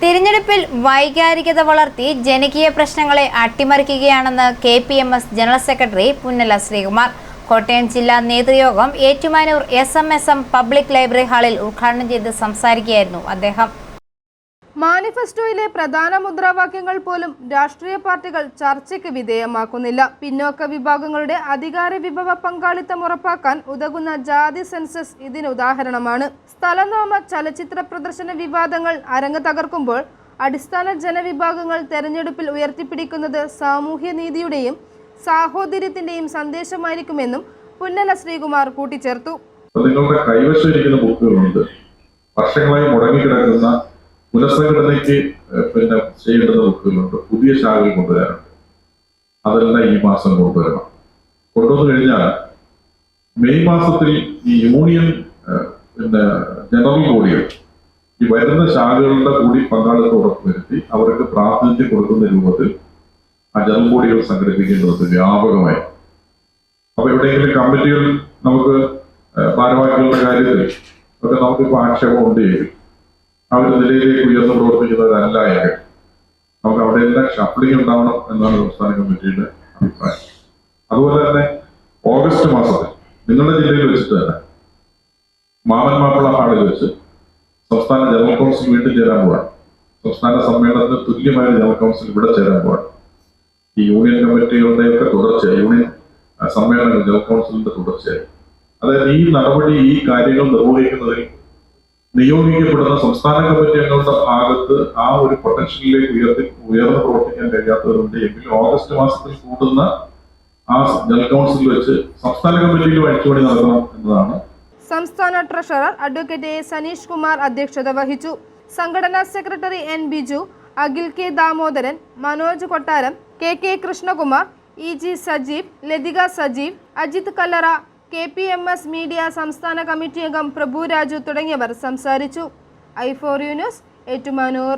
തിരഞ്ഞെടുപ്പിൽ വൈകാരികത വളർത്തി ജനകീയ പ്രശ്നങ്ങളെ അട്ടിമറിക്കുകയാണെന്ന് K P M S general secretary Punnala Sreekumar. Kottayam ജില്ലാ നേതൃയോഗം Ettumanoor S M S M public library ഹാളിൽ ഉദ്ഘാടനം ചെയ്ത് സംസാരിക്കുകയായിരുന്നു അദ്ദേഹം. മാനിഫെസ്റ്റോയിലെ പ്രധാന മുദ്രാവാക്യങ്ങൾ പോലും രാഷ്ട്രീയ പാർട്ടികൾ ചർച്ചയ്ക്ക് വിധേയമാക്കുന്നില്ല. പിന്നോക്ക വിഭാഗങ്ങളുടെ അധികാര വിഭവ പങ്കാളിത്തം ഉറപ്പാക്കാൻ ഉതകുന്ന ജാതി സെൻസസ് ഇതിന് ഉദാഹരണമാണ്. സ്ഥലനാമ ചലച്ചിത്ര പ്രദർശന വിവാദങ്ങൾ അരങ്ങ് തകർക്കുമ്പോൾ അടിസ്ഥാന ജനവിഭാഗങ്ങൾ തെരഞ്ഞെടുപ്പിൽ ഉയർത്തിപ്പിടിക്കുന്നത് സാമൂഹ്യനീതിയുടെയും സാഹോദര്യത്തിന്റെയും സന്ദേശമായിരിക്കുമെന്നും പുന്നല ശ്രീകുമാർ കൂട്ടിച്ചേർത്തു. നിങ്ങളുടെ കൈവശം ഇരിക്കുന്ന ബുക്കുകളുണ്ട് വർഷങ്ങളായി മുടങ്ങിക്കിടക്കുന്ന പുനഃസംഘടനയ്ക്ക് പിന്നെ ചെയ്യേണ്ടുന്ന ബുക്കുകളുണ്ട് പുതിയ ശാഖകൾ കൊണ്ടുവരാനുണ്ട്. അതെല്ലാം ഈ മാസം കൊണ്ടുവരണം. കൊണ്ടുവന്നു കഴിഞ്ഞാൽ മെയ് മാസത്തിൽ ഈ യൂണിയൻ പിന്നെ ജനറൽ ബോഡികൾ ഈ വരുന്ന ശാഖകളുടെ കൂടി പങ്കാളിത്തം ഉറപ്പുവരുത്തി അവർക്ക് പ്രാതിനിധ്യം കൊടുക്കുന്ന രൂപത്തിൽ ആ ജനറൽ ബോഡികൾ സംഘടിപ്പിക്കേണ്ടത് വ്യാപകമായി. അപ്പൊ എവിടെയെങ്കിലും കമ്മിറ്റികൾ നമുക്ക് ഭാരവാഹികളുടെ കാര്യത്തിൽ ഒക്കെ നമുക്കിപ്പോൾ ആക്ഷേപം ഉണ്ട് എങ്കിൽ ആ ഒരു നിലയിലേക്ക് ഉയർന്നു പ്രവർത്തിക്കുന്നവരല്ല എങ്കിൽ നമുക്ക് അവിടെയെല്ലാം ഷഫ്ലിംഗ് ഉണ്ടാവണം എന്നാണ് സംസ്ഥാന കമ്മിറ്റിയുടെ അഭിപ്രായം. അതുപോലെ തന്നെ ഓഗസ്റ്റ് മാസത്തിൽ നിങ്ങളുടെ ജില്ലയിൽ വെച്ചിട്ട് തന്നെ മാമൻ മാപ്പിള ഹാളിൽ വെച്ച് സംസ്ഥാന ജനറൽ കൗൺസിൽ വീണ്ടും ചേരാൻ പോവാണ്. സംസ്ഥാന സമ്മേളനത്തിന് തുല്യമായ ജനറൽ കൗൺസിൽ ഇവിടെ ചേരാൻ പോവാണ്. ഈ യൂണിയൻ കമ്മിറ്റികളുടെയൊക്കെ തുടർച്ചയായി യൂണിയൻ സമ്മേളനങ്ങൾ ജനറൽ കൗൺസിലിന്റെ തുടർച്ചയായി. അതായത് ഈ നടപടി ഈ കാര്യങ്ങൾ നിർവഹിക്കുന്നതിൽ നിയോഗിക്കപ്പെടുന്ന സംസ്ഥാന കമ്മിറ്റി അംഗങ്ങളുടെ ഭാഗത്ത് ആ ഒരു പൊട്ടൻഷ്യലിലേക്ക് ഉയർത്തി ഉയർന്ന് പ്രവർത്തിക്കാൻ കഴിയാത്തവരുണ്ട്. എങ്കിൽ ഓഗസ്റ്റ് മാസത്തിൽ കൂട്ടുന്ന ആ ജനറൽ കൗൺസിൽ വെച്ച് സംസ്ഥാന കമ്മിറ്റിയിൽ അഴിച്ചുപണി നടത്തണം എന്നതാണ്. സംസ്ഥാന treasurer advocate A Saneesh Kumar അധ്യക്ഷത വഹിച്ചു. സംഘടനാ secretary N Biju Akhil K Damodaran Manoj Kottaram K K Krishnakumar E G Sajeev Lathika Sajeev Ajith Kallara K P M S media സംസ്ഥാന കമ്മിറ്റി അംഗം പ്രഭു രാജു തുടങ്ങിയവർ സംസാരിച്ചു. I four news Ettumanoor.